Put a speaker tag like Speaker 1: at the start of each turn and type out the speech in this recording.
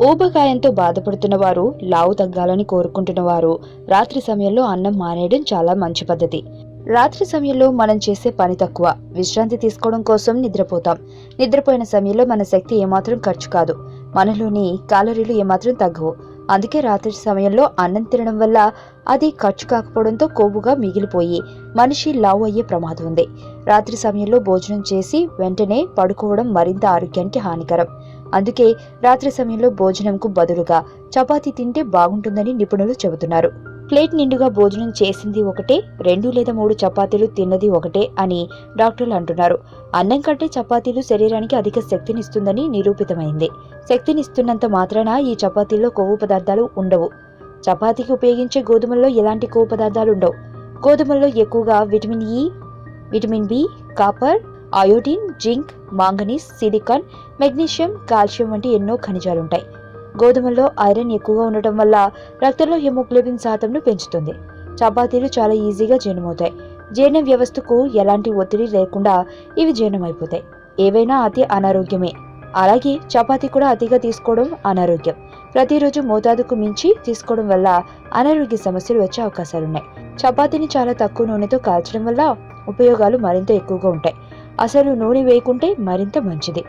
Speaker 1: ఊబకాయంతో బాధపడుతున్న వారు లావు తగ్గాలని కోరుకుంటున్న వారు రాత్రి సమయంలో అన్నం మానేయడం చాలా మంచి పద్ధతి. రాత్రి సమయంలో మనం చేసే పని తక్కువ. విశ్రాంతి తీసుకోవడం కోసం నిద్రపోతాం. నిద్రపోయిన సమయంలో మన శక్తి ఏమాత్రం ఖర్చు కాదు. మనలోని కాలరీలు ఏమాత్రం తగ్గవు. అందుకే రాత్రి సమయంలో అన్నం తినడం వల్ల అది ఖర్చు కాకపోవడంతో కొవ్వుగా మిగిలిపోయి మనిషి లావు అయ్యే ప్రమాదం ఉంది. రాత్రి సమయంలో భోజనం చేసి వెంటనే పడుకోవడం మరింత ఆరోగ్యానికి హానికరం. అందుకే రాత్రి సమయంలో భోజనంకు బదులుగా చపాతీ తింటే బాగుంటుందని నిపుణులు చెబుతున్నారు. ప్లేట్ నిండుగా భోజనం చేసింది ఒకటే రెండు లేదా మూడు చపాతీలు తిన్నది ఒకటే అని డాక్టర్లు అంటున్నారు. అన్నం కంటే చపాతీలు శరీరానికి అధిక శక్తినిస్తుందని నిరూపితమైంది. శక్తినిస్తున్నంత మాత్రాన ఈ చపాతీల్లో కొవ్వు పదార్థాలు ఉండవు. చపాతీకి ఉపయోగించే గోధుమల్లో ఎలాంటి కొవ్వు పదార్థాలు ఉండవు. గోధుమల్లో ఎక్కువగా vitamin E vitamin B copper iodine zinc manganese silicon magnesium calcium వంటి ఎన్నో ఖనిజాలుంటాయి. గోధుమల్లో ఐరన్ ఎక్కువగా ఉండటం వల్ల రక్తంలో హిమోగ్లోబిన్ శాతంను పెంచుతుంది. చపాతీలు చాలా ఈజీగా జీర్ణమవుతాయి. జీర్ణ వ్యవస్థకు ఎలాంటి ఒత్తిడి లేకుండా ఇవి జీర్ణమైపోతాయి. ఏవైనా అతి అనారోగ్యమే. అలాగే చపాతీ కూడా అతిగా తీసుకోవడం అనారోగ్యం. ప్రతిరోజు మోతాదుకు మించి తీసుకోవడం వల్ల అనారోగ్య సమస్యలు వచ్చే అవకాశాలున్నాయి. చపాతీని చాలా తక్కువ నూనెతో కాల్చడం వల్ల ఉపయోగాలు మరింత ఎక్కువగా ఉంటాయి. అసలు నూనె వేయకుంటే మరింత మంచిది.